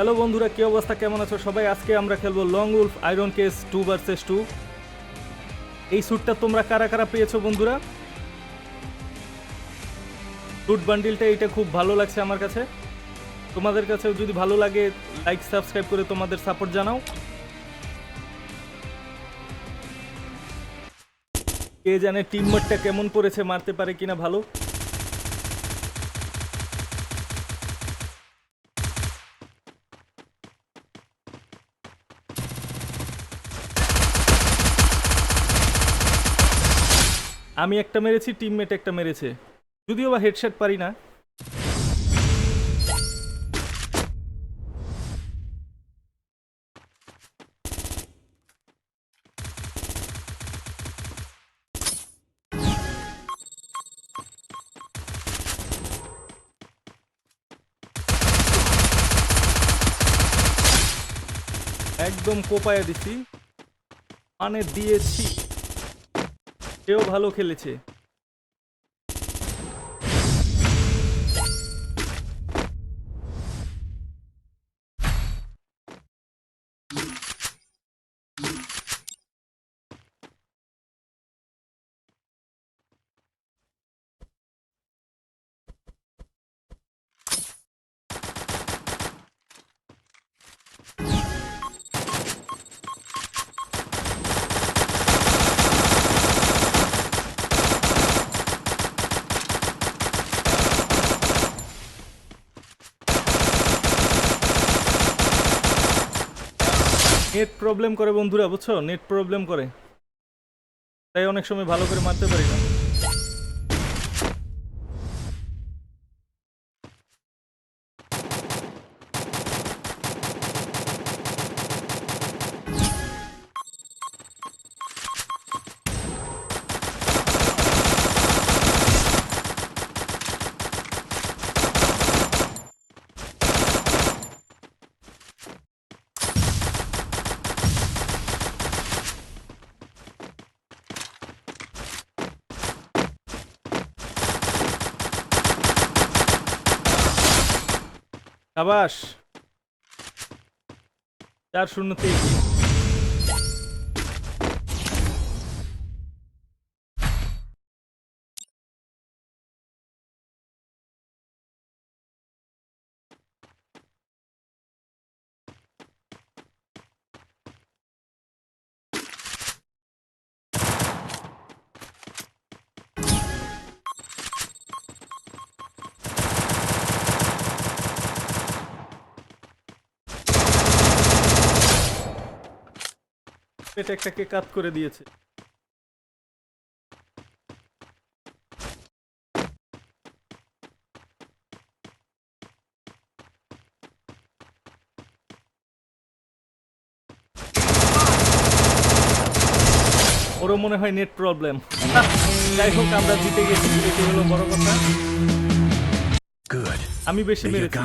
Hello বন্ধুরা, কি অবস্থা? কেমন আছো সবাই? আজকে আমরা খেলব lone wolf, iron cage two versus two. এই স্যুটটা তোমরা কারা কারা পেয়েছ বন্ধুরা? স্যুট বান্ডিলটা এটা খুব ভালো লাগছে আমার কাছে। তোমাদের কাছেও যদি ভালো লাগে লাইক সাবস্ক্রাইব করে তোমাদের সাপোর্ট জানাও। কে জানে টিমমেটটা কেমন করেছে মারতে পারে কিনা ভালো। আমি একটা মেরেছি টিমমেট একটা মেরেছে। যদিও বা হেডশট পারি না। একদম কোপায়া দিছি। মানে দিয়েছি। সেও ভালো খেলেছে। নেট প্রবলেম করে বন্ধুরা, বুঝছ? নেট প্রবলেম করে। তাই অনেক সময় ভালো করে মারতে পারি না। সাবাস। চার শূন্য এগিয়ে একটাকে কাত করে দিয়েছে। ওরও মনে হয় নেট প্রবলেম। যাই হোক আমরা জিতে গেছি এটি হলো বড় কথা. আমি বেশি মেরেছি।